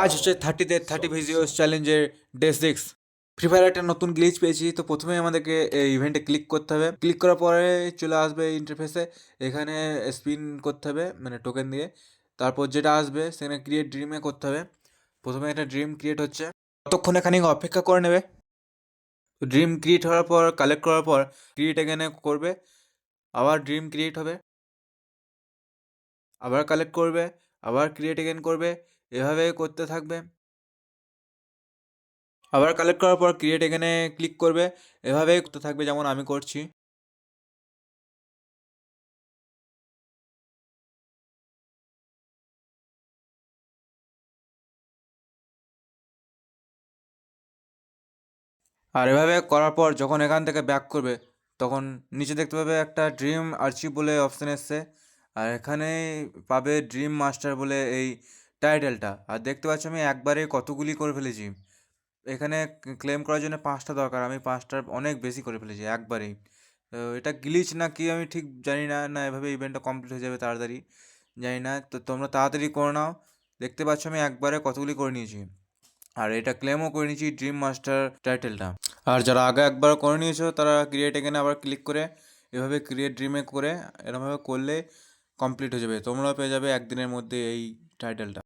আজ হচ্ছে থার্টিতে থার্টি ভিজিওস চ্যালেঞ্জের ডে সিক্স ফ্রি ফায়ার একটা নতুন গ্লিচ পেয়েছি, তো প্রথমে আমাদেরকে এই ইভেন্টে ক্লিক করতে হবে। ক্লিক করার পরে চলে আসবে ইন্টারফেসে এখানে স্পিন করতে হবে মানে টোকেন দিয়ে। তারপর যেটা আসবে, সেখানে ক্রিয়েট ড্রিমে করতে হবে। প্রথমে একটা ড্রিম ক্রিয়েট হচ্ছে। ততক্ষণ এখানে অপেক্ষা করে নেবে। ড্রিম ক্রিয়েট হওয়ার পর কালেক্ট করার পর ক্রিয়েট এখানে করবে। আবার ড্রিম ক্রিয়েট হবে। আবার কালেক্ট করবে। আবার ক্রিয়েট এগেন করবে। এভাবে করতে থাকবে। আবার কালেক্ট করার পর ক্রিয়েট এখানে ক্লিক করবে। এভাবেই করতে থাকবে যেমন আমি করছি। আর এভাবে করার পর যখন এখান থেকে ব্যাক করবে, তখন নিচে দেখতে পাবে একটা ড্রিম আর্চিভ বলে অপশান এসছে। আর এখানে পাবে ড্রিম মাস্টার বলে এই টাইটেলটা। আর দেখতে পাচ্ছ আমি একবারে কতগুলি করে ফেলেছি। এখানে ক্লেম করার জন্য পাঁচটা দরকার। আমি পাঁচটার অনেক বেশি করে ফেলেছি, একবারেই। তো এটা গ্লিচ না কি আমি ঠিক জানি না না এভাবে ইভেন্টটা কমপ্লিট হয়ে যাবে তাড়াতাড়ি, জানি না। তো তোমরা তাড়াতাড়ি করে নাও। দেখতে পাচ্ছ আমি একবারে কতগুলি করে নিয়েছি। আর এটা ক্লেমও করে নিয়েছি ড্রিম মাস্টার টাইটেলটা। আর যারা আগে একবার করে নিয়েছো, তারা ক্রিয়েট এখানে আবার ক্লিক করে, এভাবে ক্রিয়েট ড্রিমে করে, এরমভাবে করলে কমপ্লিট হয়ে যাবে। তোমরাও পেয়ে যাবে একদিনের মধ্যে এই টাইটেলটা।